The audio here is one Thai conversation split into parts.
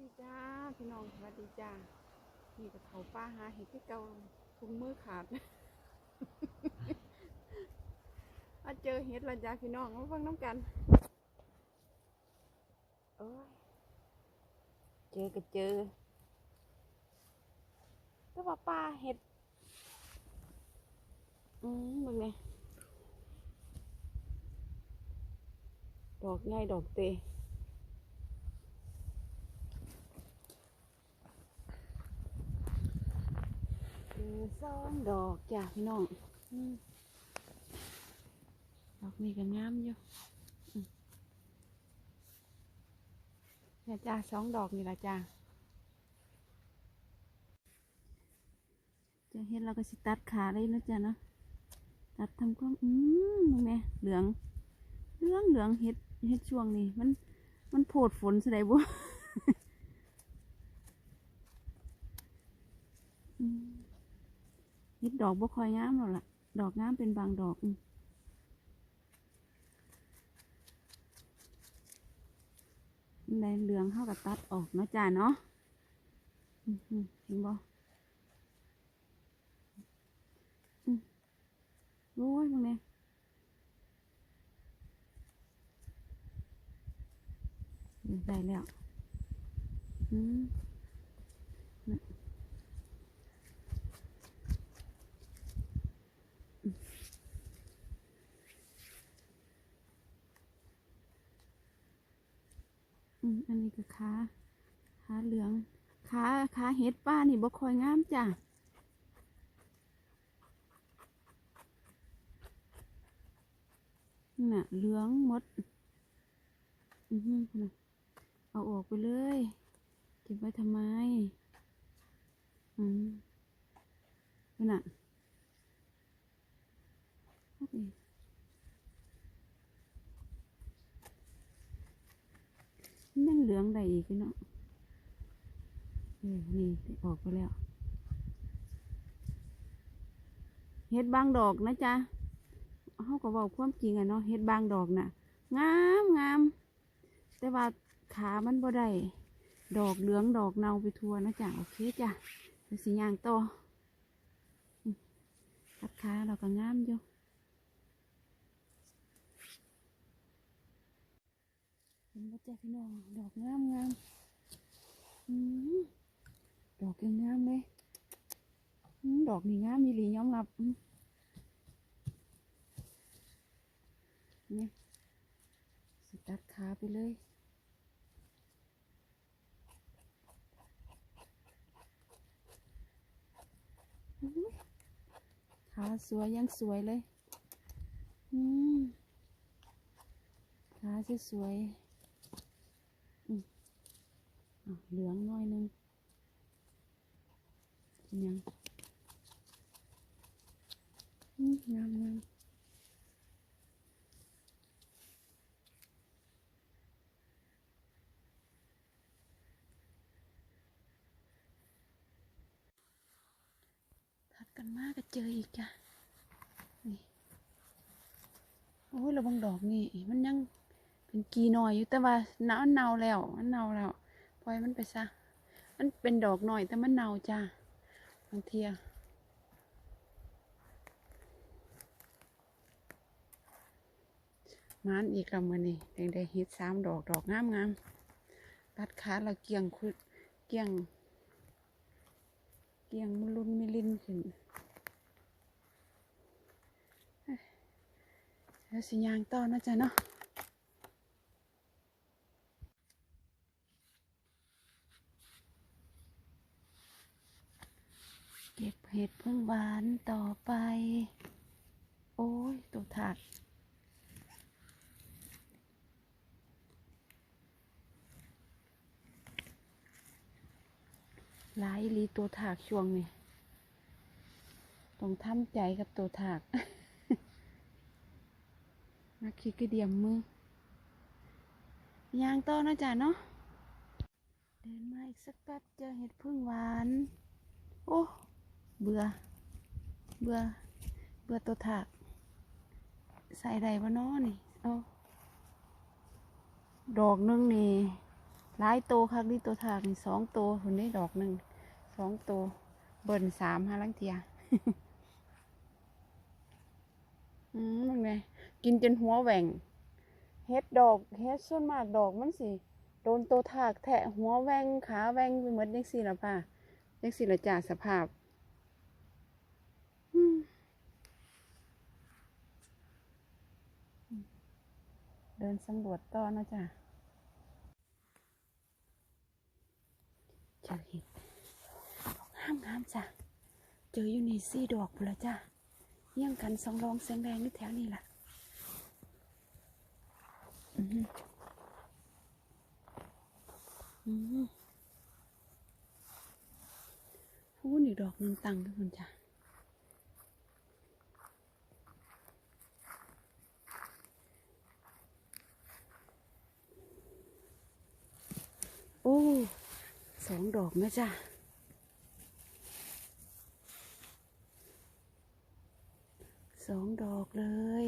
ดีจ้าพี่น้องสวัสดีจ้านี่กับเขาป้าหาเห็ดที่เก่าถุงมือขาดมาเจอเห็ดและจ้าพี่น้องมาฟังน้ำกันโอ้ยเจอก็เจอแต่ว่าป้าเห็ด อืมมึงไงดอกไงดอกเตคื อสองดอกจ้ะพี่น้องดอกนี้ก็งามอยู่เนี่ยจ้าสองดอกนี่ละจ้าจะเห็นเราก็สิตัดขาเลยนะจ้ะเนาะตัดทำความอืมมึงแม่เหลือง เหลืองเหลืองเห็ดเห็ดช่วงนี้มัน มันโผดฝนสไดบ่อืม เฮ็ดดอกบ่คอยงามหรอกล่ะ ดอกงามเป็นบางดอกอืมอันเหลืองเข้ากับตัดออกเนาะจ้าเนาะอืมอืมเห็นบ่อืมโอ้ยมึงเนี่ยได้แล้ว อืม อืมอันนี้ก็ขาขาเหลืองขาขาเห็ดป้านี่บ่คอยงามจ้ะนี่ะเหลืองหมด อือหือเอาออกไปเลยเก็บไว้ทำไม อืมนี่น่ะโอเค ยังเหลืองได้อีกเนาะเออนี่ออกไปแล้วเฮ็ดบางดอกนะจ๊ะเขาก็บอกความจริงอะเนาะเฮ็ดบางดอกน่ะ งามงาม แต่ว่าขามันบ่ได้ดอกเหลืองดอกเนาไปทั่วนะจ๊ะโอเคจ้ะไปสิย่างโตตัดขาเราก็งามอยู่ เห็นบ่จ้ะพี่น้องดอกงามงามอืมดอกยังงามเลยอืมดอกนี่งามมีหลียอมรับนี่สตัดขาไปเลยขาสวยยังสวยเลยขาสวยๆ อะเหลืองหน้อยหนึงเป็นยังอืมงามงามถัดกันมากก็เจออีกจ้ะนี่โอ้ยระวังดอกนี่ มันยังเป็นกีหน่อยอยู่แต่ว่าหนาวเน่าแล้วมันเน่าแล้ว ปล่อยมันไปซะ มันเป็นดอกหน่อยแต่มันเน่าจ้าบางเทียมานอีกล้วมือนี่แดงได้เฮ็ดสามดอกดอกงามงามตัดขาเราเกี่ยงคุดเกี่ยง เกี่ยงมุลุนมิลินขึ้นแล้วสิยางต่อนะจ๊ะเนาะ เก็บเห็ดพึ่งหวานต่อไป โอ้ยตัวถาดหลายอีหลีตัวถากช่วงนี้ต้องทำใจกับตัวถากมาคิดกระเดียมมือยางต่อนะจ๊ะเนาะ เดินมาอีกสักแป๊บเจอเห็ดพึ่งหวาน โอ้ เบื่อ เบื่อ เบื่อตัวถาก ใส่ใดวะน้อนี่ เอาดอกหนึงนี่หลายโตคักนี่ตัวทากนี่สองโตคนนี้ดอกหนึ่งสองโต เบิ่นสามห้าลังเทียอืมมันไงกินจนหัวแหว่งเฮ็ดดอกเฮ็ดส่วนมากดอกมันสิโดนตัวถากแทะหัวแหว่งขาแหว่งไปหมดจังซี่ละป่ะจังซี่ละจ้าสภาพอืมเดินสำรวจต่อนะจ้ะเจอเห็ดดอกงามๆจ้ะ เจออยู่นี่สี่ดอกพุ่นละจ้ะเยี่ยงกันสองรองแสงแดงนี่แถวนี้ล่ะอืมอืมพูนอีกดอกหนึ่งตังค์ทุกคนจ้ะ อ้ สองดอกนะจ้ะสองดอกเลย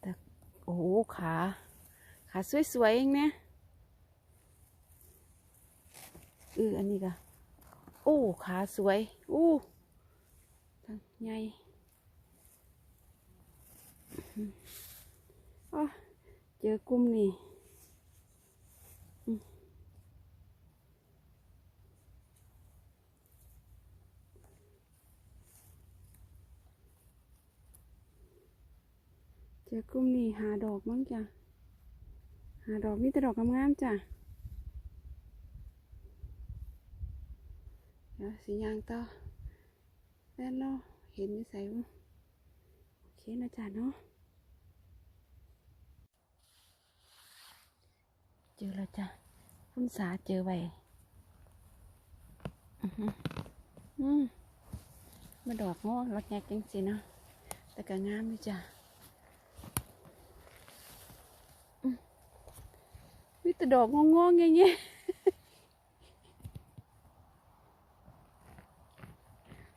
แต่โอ้ขา ขาสวยๆเองเนี่ยเอออันนี้ก็โอ้ ขาสวย อู้ทั้งใหญ่อื้อเจอกลุ่มนี่ เจอกลุ่มนี่หาดอกมั้งจ้ะ หาดอกมีแต่ดอกงามๆจ้ะ เดี๋ยวสียางต่อแล้วเนาะเห็นนิสัยบ่โอเคนะจ๊ะเนาะ เจอแล้วจ้ะคุณสาเจอไว้อื้อหือมมาดอกงอรถแยกจังสิเนาะแต่ก็งามอยู่จ้ะ มีแต่ดอกงงๆอย่างเงี้ย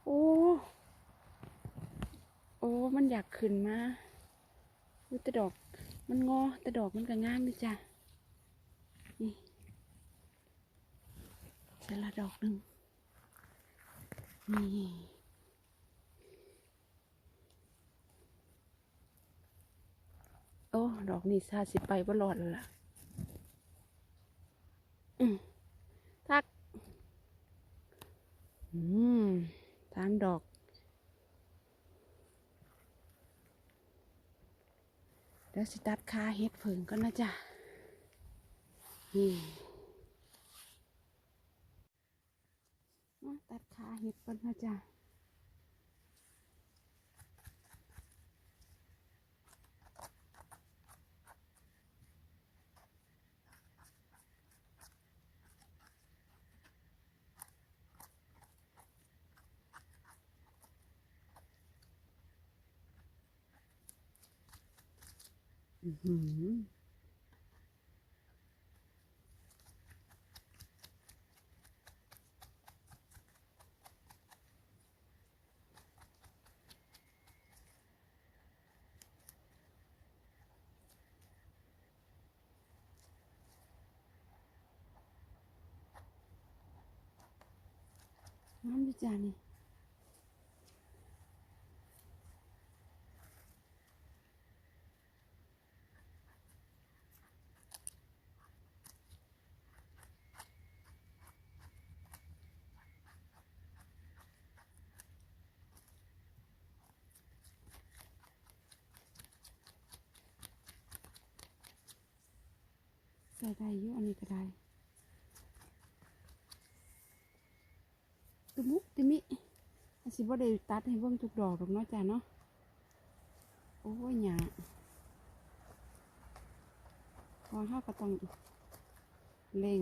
โอ้โอ้ มันอยากขึ้นมามีแต่ดอก มันงอแต่ดอกมันก็งามดีจ้ะ นี่เสร็จละดอกหนึ่งนี่โอ้ ดอกนี่ซาสิไปบ่รอดแล้วล่ะ ทักอืมสามดอกเดี๋ยวสิตัดคาเฮ็ดผึ่งก็นะจ๊ะนี่ตัดขาเฮ็ดก่อนนะจ๊ะ อือหือน้ำดิจ้านี่ ใส่ได้อยู่อันนี้ก็ได้ตุมุติมิอา สิบ่ได้ตัดให้เบิ่งทุกดอกหรอกเนาะจ้ะเนาะโอ้ยหยาเพอเฮาก็ต้องเล่ง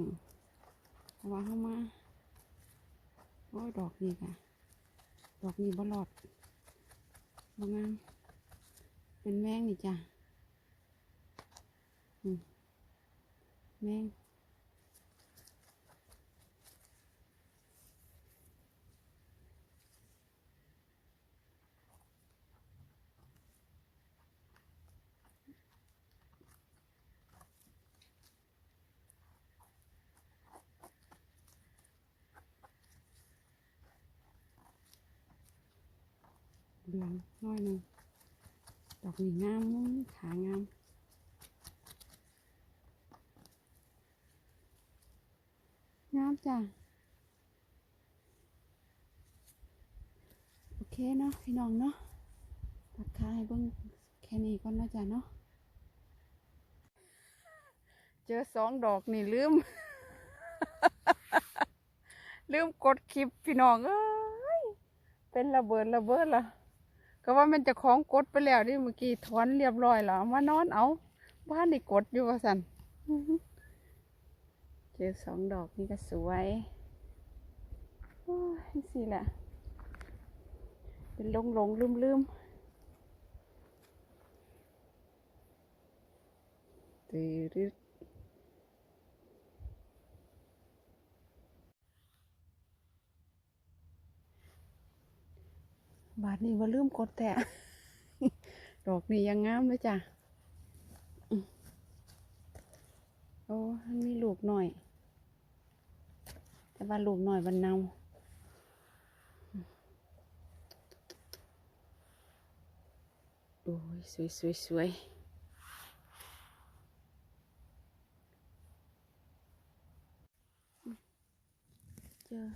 เพราว่าเฮามาโอ้ยดอกนี่ค่ะ ดอกนี้บ่รอดบ่งามเป็นแมงนี่จ้ะแมง น้อยหนึ่งดอกนี่งามมุ้งขางามงามจ้ะโอเคเนาะพี่น้องเนาะตัดขาให้เบิ่งแค่นี้ก่อนนาะจ้ะเนาะเจอสองดอกนี่ลืม ลืมกดคลิปพี่น้องเอ้ยเป็นระเบิดระเบิดละ ก็ว่ามันจะของกดไปแล้วนี่เมื่อกี้ถอนเรียบร้อยแล้วมานอนเอา บ้านนี่กดอยู่ว่าสันเจอสองดอกนี่ก็สวยโอ้ยสิแหละเป็นลงหลงลืมลืมตืรึดาทนี้ว่าลืมกดแต่ดอกนี่ยังงามเลยจ้ะโอ้มันมีลูกหน่อย แต่ว่าลูกหน่อยมันเนาโอ้ยสวยสวยสวยเจอ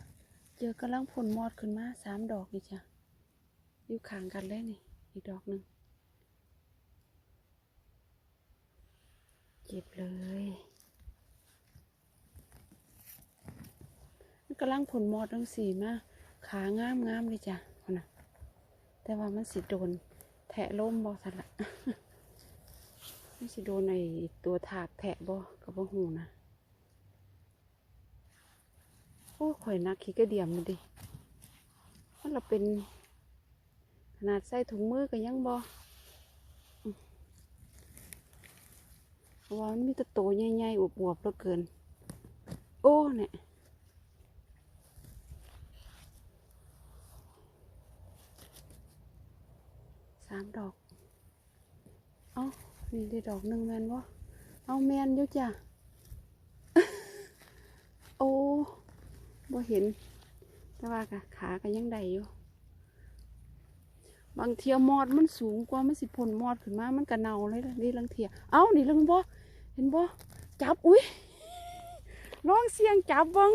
เจอกำลังผลมอดขึ้นมาสามดอกนี่จ้ะ อยู่ข้างกันเลยนี่ อีกดอกหนึ่งเจ็บเลยมันกำลังผลมอดทั้งสี่มาขางามงามเลยจ้ะนะแต่ว่ามันสิโดน แทะล้มบอสละมันสิโดนไอตัวถากแทะบอกระบหูนะโอ้ข่อยนักขี้กระเดียมมันดิมันเราเป็น นาดใส่ถุงมือก็ยังบอว่ามันมีแตัวโตใหญ่ๆอวบๆเหลือเกิน โอ้เนี่ยสามดอก เอานี่ได้ดอกหนึ่งแมนวะเอาแมนยู่จ้ะโอ้บ่เห็นแต่ว่ากะขาก็ยังได้อยู่ บางเทียมอดมันสูงกว่ามันสิพ่นมอดขึ้นมามันกระเนาเลยล่ะนี่ลังเทียเอ้านี่ลังบ่เห็นบ่จับอุ้ยลองเสียงจับบัง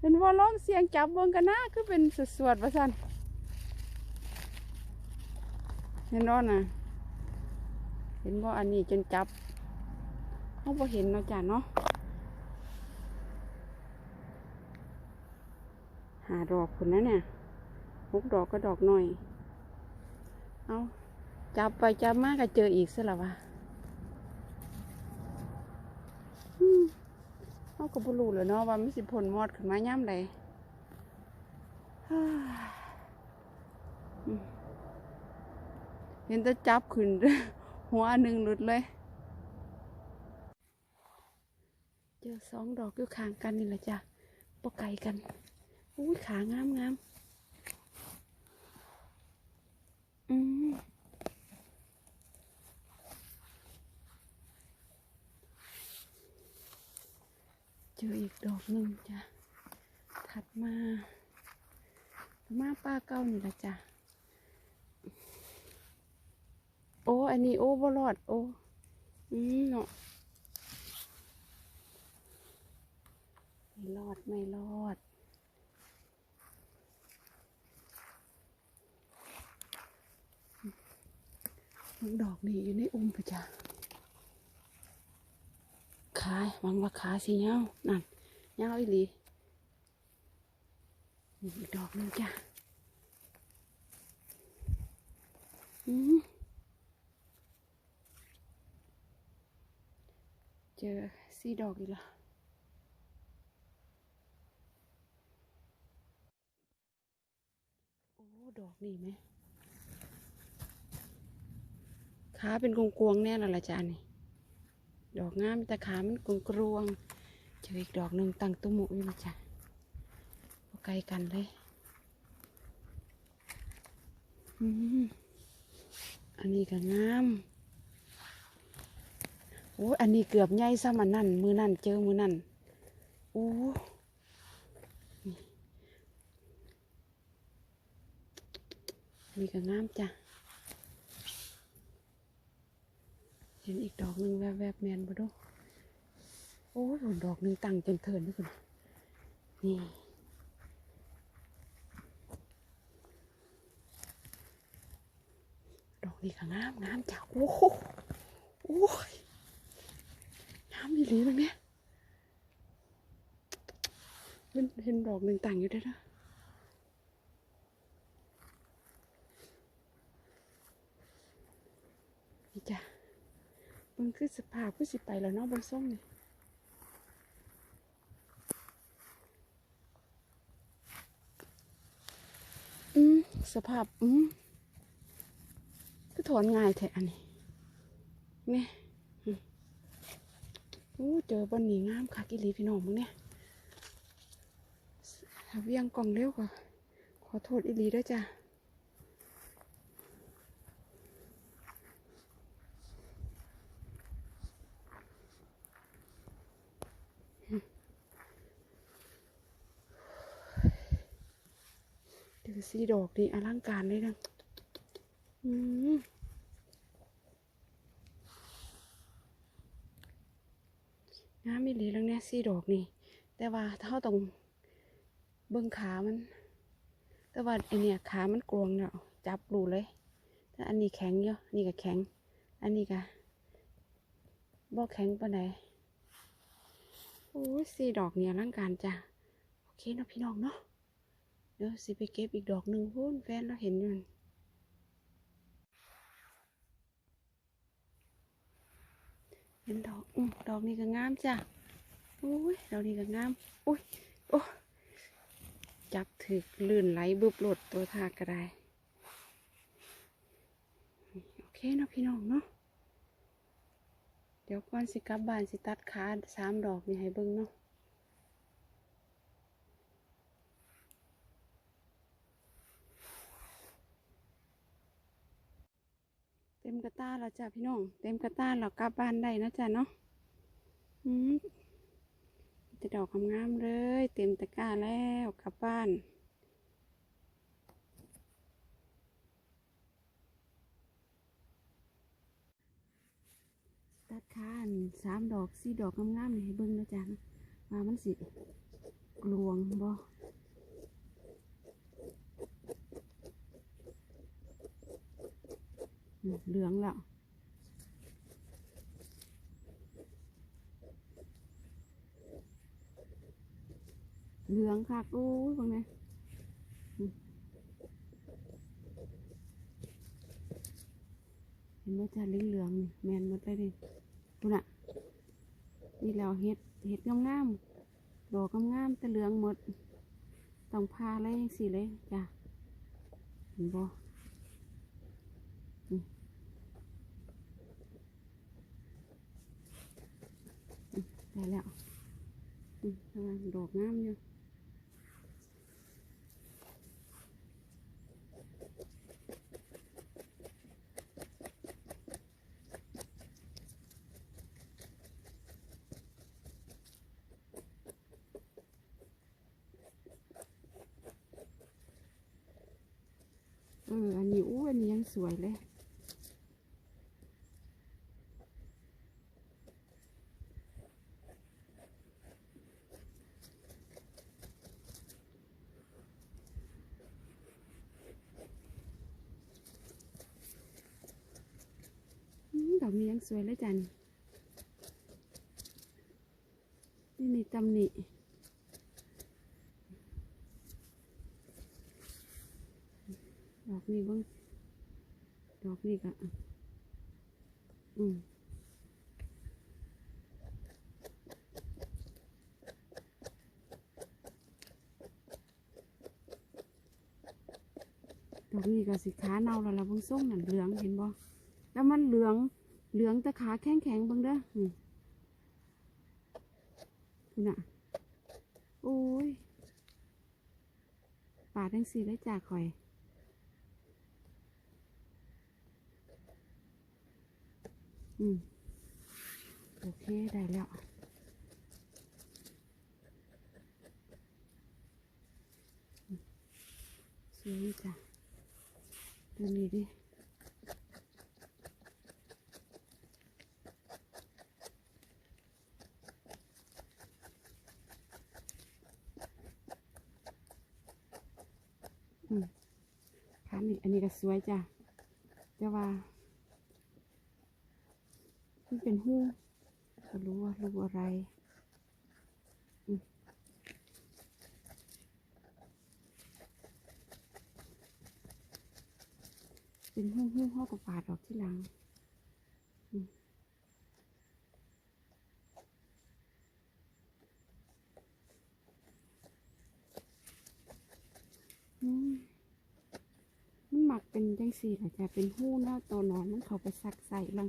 เห็นว่าลองเสียงจับบังกันนะคือเป็นสวดๆว่าซั่นเห็นบ่น่ะเห็นบ่อันนี้จนจับเขาบ่เห็นเนาะจ้ะเนาะหาดอกคุณนะเนี่ย หกดอกก็ดอกหน่อย เอาจับไปจับมาก็เจออีกซะล้วะเขาก็บรู้เลยเนาะว่ามันสิผลมอดขึ้นมาย่ำใดฮ่าอืมเห็นแต่จับขึ้น หัวหนึ่งหลุดเลย เจอสองดอกอยู่ข้างกันนี่แหละจ้ะปกไก่กัน อุ้ยขางามงาม อืมเจออีกดอกหนึ่งจ้ะ ถัดมามาป้าเก้านี่ละจ้ะ โอ้ อันนี้โอ้บ่รอด โอ้ อืมเนาะไม่รอด ไม่รอด มันดอกนี่อยู่ในอุ้มปะจ้ะขาหวังว่าขาสิเงานั่นเงาอีหลีอีกดอกนึงจ้ะอืมเจอสี่ดอกอีกและโอ้ ดอกนี่ไหม ขาเป็นกวงๆแน่นอนละจ้านี่ ดอกงามแต่ขามันกวงกรวงๆเจออีกดอกหนึ่งตั้งตุ้มหมุอยู่นะจ้ะพอไกลกันเลยอืมอันนี้ก็งาม โอ้อันนี้เกือบใหญ่ซ้ำอันนั่น มือนั่นเจอมือนั่น โอ้นี่นี่ก็งามจ้ะ เห็นอีกดอกหนึ่งแวบๆแมนบ่ดูโอ้ยดอกหนึ่งตั้งจนเทินด้วยคุณนี่ดอกนี้ก็งามงามจ้ะโอ้โหโอ้ยงามอีหลีมันเนี่ยมันเห็นดอกหนึ่งตั้งอยู่ด้วยนะ นี่จ้ะ มันคือสภาพคือสิไปแล้วเนาะบนส้มนี่อืมสภาพ อืมคือถอนง่ายแท้อันนี้เนี่ยอืมโอ้เจอบนนี้งามค่ะกิลีพี่น้องมึงเนี่ยถ้าเวียงกล่องเร็วกว่าขอโทษอีลีด้วยจ้ะ ดูสีดอกนี่อลังการเลยนะอืมงามอีหลีแล้วเนี่ยสีดอกนี่ แต่ว่าเท่าตรงเบิ้องขามัน แต่ว่าไอเนี่ยขามันกลวงเนาะจับรูเลยแต่อันนี้แข็งเยอะนี่ก็แข็ง อันนี้ก็บ่แข็งปานใดโอ้ยสีดอกเนี่ยอลังการจ้ะ โอเคเนาะพี่น้องเนาะ เดี๋ยวสิไปเก็บอีกดอกหนึ่งพูนแฟนเราเห็นอยู่นั่นเห็นดอกอืดอกนี้ก็งามจ้ะอุ้ยดอกนี้ก็งามอุ้ยโอ้จับถึกลื่นไหลบุบหลดตัวทากก็ได้โอเคเนาะพี่น้องเนาะเดี๋ยวก่อนสิกลับบ้านสิตัดขาสามดอกนี่ให้เบิ่งเนาะ ต็มกระต้าแล้วจ้ะพี่น้อง เต็มกระต้าแล้วกลับบ้านได้นะจ้ะเนาะอืมจะดอกงามๆเลย เต็มตะกร้าแล้วกลับบ้านตัดค้านสามดอกสี่ดอกงามๆนี่ให้เบิ่งนะจ๊ะนะว่ามันสิกลวงบ่ อืมเหลืองแล้วเหลืองค่ะโอ้ยบางเนี่ยอืมเห็นว่าจะเหลืองเหลืองนี่แมนหมดเลยนี่คุณอะนี่แล้วเห็ดเห็ดงามๆดอกงามๆแต่เหลืองหมด ต้องพาอะไรยังสี่เลยจ้ะเห็นบ่อืมอืม ได้แล้วดอกงามอยู่เอออันนี้อู้อันนี้ยังสวยเลย อืมดอกนี้ยัง สวยเลยจันนี่นี่ตำหนิดอกนี้บ้างดอกนี้กะอืมดอกนี้ก็สิขาเน่าแล้วละเบางส่งนั่นเหลืองเห็นบ่แล้วมันเหลือง เหลืองต่ขาแข็งแข็งๆเบางเด้อนี่คุณน่ะโอ้ยป่าดทั้งสี่เลยจากข่อย อืม โอเค ได้แล้วสวยจ้ะตัวนี้ดิ นี่อันนี้ก็สวยจ้ะแต่ว่ามันเป็นหูก็รู้ว่ารูอะไรเป็นหู้หู้ห้อกับปาดออกที่หลัง อืมอืม มันหมัก สี่แหละจะเป็นหู้เนาะตัวนอนมันเขาไปซักใส่ลัง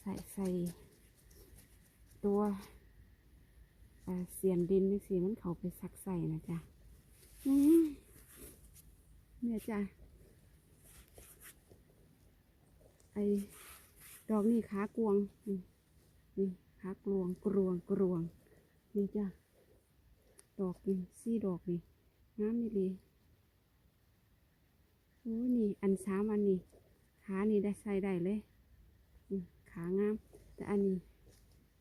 ใส่ใส่ ตัวเสียนดินจังสี่มันเขาไปซักใส่นะจ๊ะอืมเนี่ยจ้ะไอดอกนี่ขากวงนี่นี่ขากลวงกรวงกรวงนี่จ้ะดอกนี่สี่ดอกนี่งามนี่เลย โอ้ยนี่อันสามอันนี้ขานี่ได้ใส่ได้เลยขางาม แต่อันนี้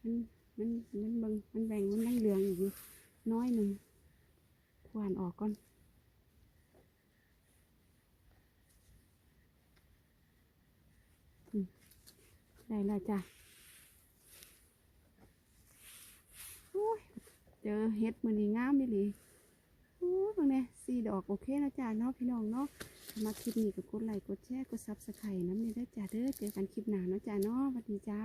มันมันมันเบิงมันแบ่งมันได้เหลืองอยู่น้อยหนึ่งควานออกก่อนอืมได้แล้วจ้ะโอ้ยเจอเห็ดมือนี้งามไม่หลีโอ้ยบางนี่ยสี่ดอกโอเคนะจ้ะเนาะพี่น้องเนาะ มาคลิปนี้ก็กดไลค์กดแชร์กดซับสไครต์น้ำเนี่ได้จ้าเด้อเจอกันคลิปหน้าเนาะจ้าเนาะสวัสดีจ้า